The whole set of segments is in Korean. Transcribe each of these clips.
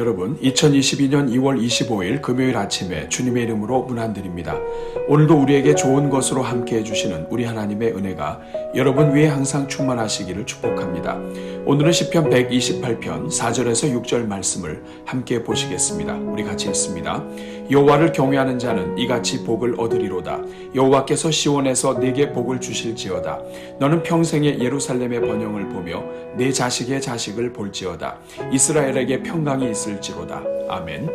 여러분, 2022년 2월 25일 금요일 아침에 주님의 이름으로 문안드립니다. 오늘도 우리에게 좋은 것으로 함께 해주시는 우리 하나님의 은혜가 여러분 위에 항상 충만하시기를 축복합니다. 오늘은 시편 128편 4절에서 6절 말씀을 함께 보시겠습니다. 우리 같이 읽습니다. 여호와를 경외하는 자는 이같이 복을 얻으리로다. 여호와께서 시온에서 내게 복을 주실지어다. 너는 평생에 예루살렘의 번영을 보며 내 자식의 자식을 볼지어다. 이스라엘에게 평강이 있을지로다. 아멘.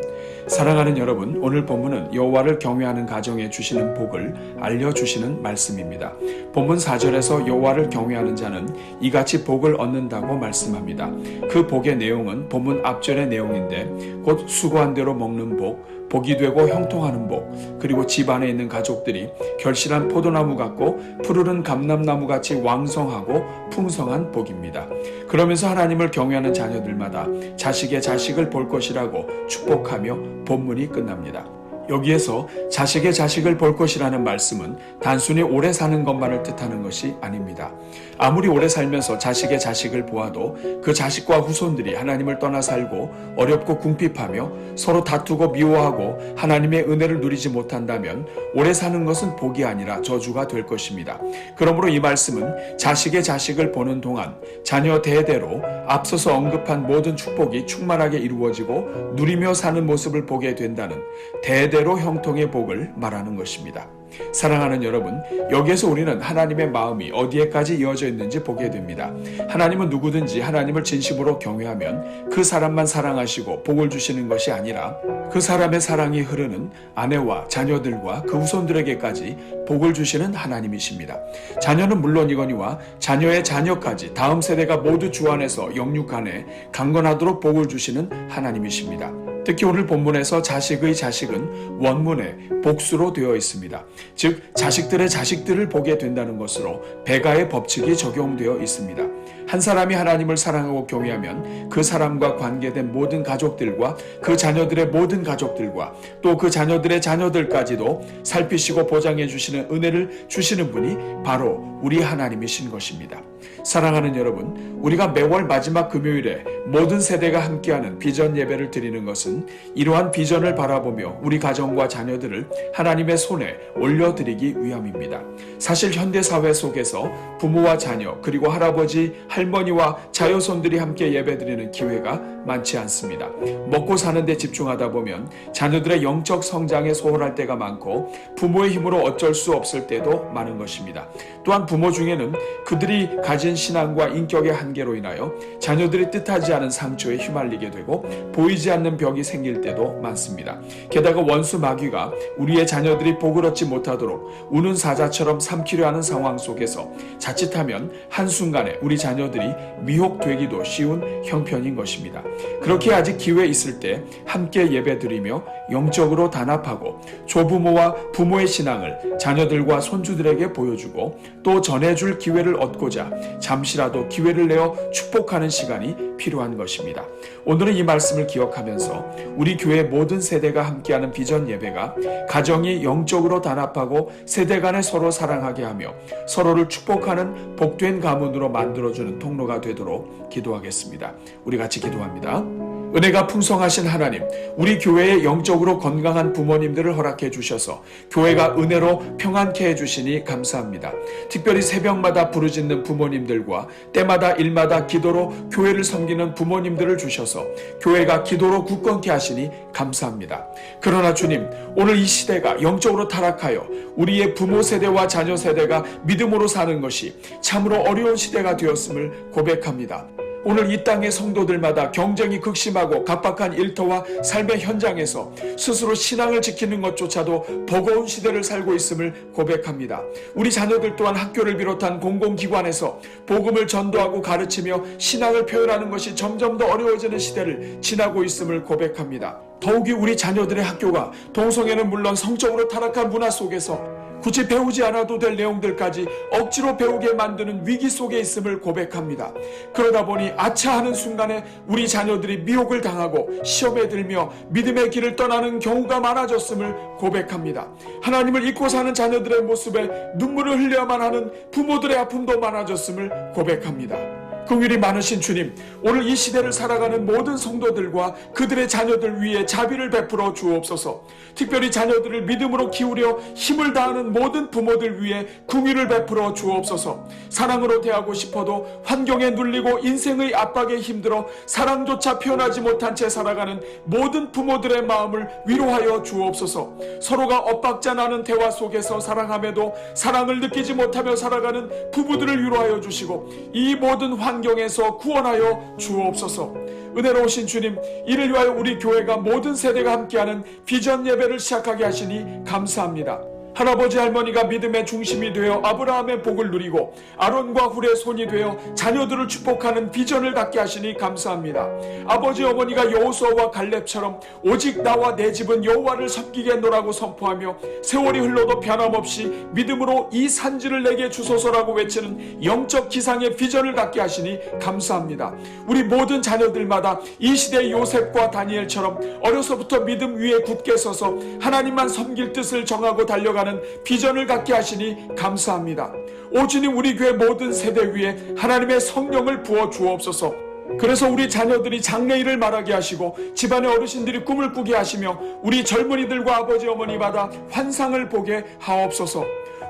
사랑하는 여러분, 오늘 본문은 여호와를 경외하는 가정에 주시는 복을 알려 주시는 말씀입니다. 본문 4절에서 여호와를 경외하는 자는 이같이 복을 얻는다고 말씀합니다. 그 복의 내용은 본문 앞절의 내용인데 곧 수고한 대로 먹는 복, 복이 되고 형통하는 복, 그리고 집 안에 있는 가족들이 결실한 포도나무 같고 푸르른 감람나무 같이 왕성하고 풍성한 복입니다. 그러면서 하나님을 경외하는 자녀들마다 자식의 자식을 볼 것이라고 축복하며 본문이 끝납니다. 여기에서 자식의 자식을 볼 것이라는 말씀은 단순히 오래 사는 것만을 뜻하는 것이 아닙니다. 아무리 오래 살면서 자식의 자식을 보아도 그 자식과 후손들이 하나님을 떠나 살고 어렵고 궁핍하며 서로 다투고 미워하고 하나님의 은혜를 누리지 못한다면 오래 사는 것은 복이 아니라 저주가 될 것입니다. 그러므로 이 말씀은 자식의 자식을 보는 동안 자녀 대대로 앞서서 언급한 모든 축복이 충만하게 이루어지고 누리며 사는 모습을 보게 된다는 대대 대로 형통의 복을 말하는 것입니다. 사랑하는 여러분, 여기에서 우리는 하나님의 마음이 어디에까지 이어져 있는지 보게 됩니다. 하나님은 누구든지 하나님을 진심으로 경외하면 그 사람만 사랑하시고 복을 주시는 것이 아니라 그 사람의 사랑이 흐르는 아내와 자녀들과 그 후손들에게까지 복을 주시는 하나님이십니다. 자녀는 물론이거니와 자녀의 자녀까지 다음 세대가 모두 주 안에서 영육 안에 강건하도록 복을 주시는 하나님이십니다. 특히 오늘 본문에서 자식의 자식은 원문에 복수로 되어 있습니다. 즉, 자식들의 자식들을 보게 된다는 것으로 배가의 법칙이 적용되어 있습니다. 한 사람이 하나님을 사랑하고 경외하면 그 사람과 관계된 모든 가족들과 그 자녀들의 모든 가족들과 또 그 자녀들의 자녀들까지도 살피시고 보장해 주시는 은혜를 주시는 분이 바로 우리 하나님이신 것입니다. 사랑하는 여러분, 우리가 매월 마지막 금요일에 모든 세대가 함께하는 비전 예배를 드리는 것은 이러한 비전을 바라보며 우리 가정과 자녀들을 하나님의 손에 올려드리기 위함입니다. 사실 현대 사회 속에서 부모와 자녀 그리고 할아버지, 할머니와 자녀손들이 함께 예배 드리는 기회가 많지 않습니다. 먹고 사는데 집중하다 보면 자녀들의 영적 성장에 소홀할 때가 많고 부모의 힘으로 어쩔 수 없을 때도 많은 것입니다. 또한 부모 중에는 그들이 가진 신앙과 인격의 한계로 인하여 자녀들이 뜻하지 않은 상처에 휘말리게 되고 보이지 않는 벽이 생길 때도 많습니다. 게다가 원수 마귀가 우리의 자녀들이 복을 얻지 못하도록 우는 사자처럼 삼키려 하는 상황 속에서 자칫하면 한순간에 우리 자녀들이 미혹되기도 쉬운 형편인 것입니다. 그렇게 아직 기회 있을 때 함께 예배드리며 영적으로 단합하고 조부모와 부모의 신앙을 자녀들과 손주들에게 보여주고 또 전해줄 기회를 얻고자 잠시라도 기회를 내어 축복하는 시간이 필요한 것입니다. 오늘은 이 말씀을 기억하면서 우리 교회 모든 세대가 함께하는 비전 예배가 가정이 영적으로 단합하고 세대 간에 서로 사랑하게 하며 서로를 축복하는 복된 가문으로 만들어주는 통로가 되도록 기도하겠습니다. 우리 같이 기도합니다. 은혜가 풍성하신 하나님, 우리 교회에 영적으로 건강한 부모님들을 허락해 주셔서 교회가 은혜로 평안케 해 주시니 감사합니다. 특별히 새벽마다 부르짖는 부모님들과 때마다 일마다 기도로 교회를 섬기는 부모님들을 주셔서 교회가 기도로 굳건케 하시니 감사합니다. 그러나 주님, 오늘 이 시대가 영적으로 타락하여 우리의 부모 세대와 자녀 세대가 믿음으로 사는 것이 참으로 어려운 시대가 되었음을 고백합니다. 오늘 이 땅의 성도들마다 경쟁이 극심하고 각박한 일터와 삶의 현장에서 스스로 신앙을 지키는 것조차도 버거운 시대를 살고 있음을 고백합니다. 우리 자녀들 또한 학교를 비롯한 공공기관에서 복음을 전도하고 가르치며 신앙을 표현하는 것이 점점 더 어려워지는 시대를 지나고 있음을 고백합니다. 더욱이 우리 자녀들의 학교가 동성애는 물론 성적으로 타락한 문화 속에서 굳이 배우지 않아도 될 내용들까지 억지로 배우게 만드는 위기 속에 있음을 고백합니다. 그러다 보니 아차 하는 순간에 우리 자녀들이 미혹을 당하고 시험에 들며 믿음의 길을 떠나는 경우가 많아졌음을 고백합니다. 하나님을 잊고 사는 자녀들의 모습에 눈물을 흘려야만 하는 부모들의 아픔도 많아졌음을 고백합니다. 긍휼이 많으신 주님, 오늘 이 시대를 살아가는 모든 성도들과 그들의 자녀들 위해 자비를 베풀어 주옵소서. 특별히 자녀들을 믿음으로 기울여 힘을 다하는 모든 부모들 위해 긍휼을 베풀어 주옵소서. 사랑으로 대하고 싶어도 환경에 눌리고 인생의 압박에 힘들어 사랑조차 표현하지 못한 채 살아가는 모든 부모들의 마음을 위로하여 주옵소서. 서로가 엇박자 나는 대화 속에서 사랑함에도 사랑을 느끼지 못하며 살아가는 부부들을 위로하여 주시고 이 모든 환 경에서 구원하여 주옵소서. 은혜로우신 주님, 이를 위하여 우리 교회가 모든 세대가 함께하는 비전 예배를 시작하게 하시니 감사합니다. 할아버지 할머니가 믿음의 중심이 되어 아브라함의 복을 누리고 아론과 훌의 손이 되어 자녀들을 축복하는 비전을 갖게 하시니 감사합니다. 아버지 어머니가 여호수아와 갈렙처럼 오직 나와 내 집은 여호와를 섬기겠노라고 선포하며 세월이 흘러도 변함없이 믿음으로 이 산지를 내게 주소서라고 외치는 영적 기상의 비전을 갖게 하시니 감사합니다. 우리 모든 자녀들마다 이 시대 요셉과 다니엘처럼 어려서부터 믿음 위에 굳게 서서 하나님만 섬길 뜻을 정하고 달려가 는 비전을 갖게 하시니 감사합니다. 오 주님 우리 교회 모든 세대 위에 하나님의 성령을 부어 주옵소서. 그래서 우리 자녀들이 장래일을 말하게 하시고 집안의 어르신들이 꿈을 꾸게 하시며 우리 젊은이들과 아버지 어머니 마다 환상을 보게 하옵소서.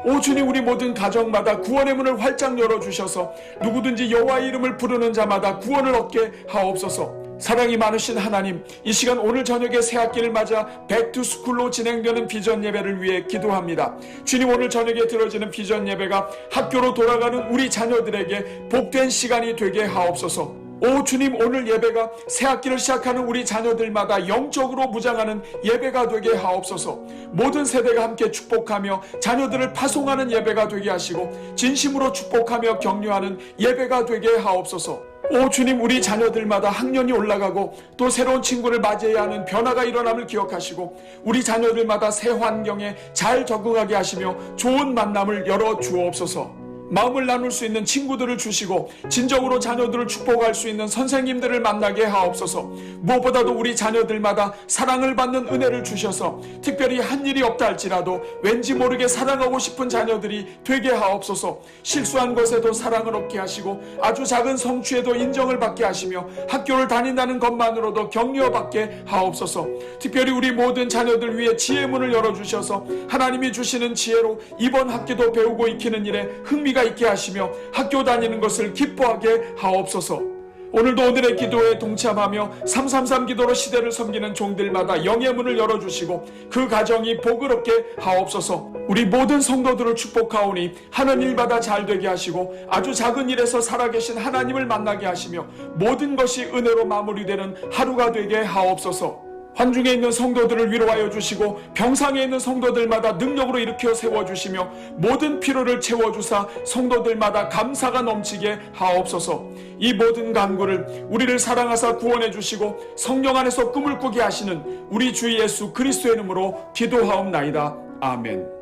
오 주님 우리 모든 가정마다 구원의 문을 활짝 열어 주셔서 누구든지 여호와의 이름을 부르는 자마다 구원을 얻게 하옵소서. 사랑이 많으신 하나님, 이 시간 오늘 저녁에 새 학기를 맞아 백투스쿨로 진행되는 비전 예배를 위해 기도합니다. 주님 오늘 저녁에 들어지는 비전 예배가 학교로 돌아가는 우리 자녀들에게 복된 시간이 되게 하옵소서. 오 주님 오늘 예배가 새 학기를 시작하는 우리 자녀들마다 영적으로 무장하는 예배가 되게 하옵소서 모든 세대가 함께 축복하며 자녀들을 파송하는 예배가 되게 하시고 진심으로 축복하며 격려하는 예배가 되게 하옵소서 오 주님 우리 자녀들마다 학년이 올라가고 또 새로운 친구를 맞이해야 하는 변화가 일어남을 기억하시고 우리 자녀들마다 새 환경에 잘 적응하게 하시며 좋은 만남을 열어 주옵소서 마음을 나눌 수 있는 친구들을 주시고 진정으로 자녀들을 축복할 수 있는 선생님들을 만나게 하옵소서. 무엇보다도 우리 자녀들마다 사랑을 받는 은혜를 주셔서 특별히 한 일이 없다 할지라도 왠지 모르게 사랑하고 싶은 자녀들이 되게 하옵소서. 실수한 것에도 사랑을 얻게 하시고 아주 작은 성취에도 인정을 받게 하시며 학교를 다닌다는 것만으로도 격려받게 하옵소서. 특별히 우리 모든 자녀들 위해 지혜 문을 열어 주셔서 하나님이 주시는 지혜로 이번 학기도 배우고 익히는 일에 흥미 가 있게 하시며 학교 다니는 것을 기뻐하게 하옵소서. 오늘도 오늘의 기도에 동참하며 333 기도로 시대를 섬기는 종들마다 영의 문을 열어주시고 그 가정이 복을 얻게 하옵소서 우리 모든 성도들을 축복하오니 하는 일마다 잘 되게 하시고 아주 작은 일에서 살아계신 하나님을 만나게 하시며 모든 것이 은혜로 마무리되는 하루가 되게 하옵소서 환중에 있는 성도들을 위로하여 주시고 병상에 있는 성도들마다 능력으로 일으켜 세워 주시며 모든 피로를 채워 주사 성도들마다 감사가 넘치게 하옵소서. 이 모든 간구를 우리를 사랑하사 구원해 주시고 성령 안에서 꿈을 꾸게 하시는 우리 주 예수 그리스도의 이름으로 기도하옵나이다. 아멘.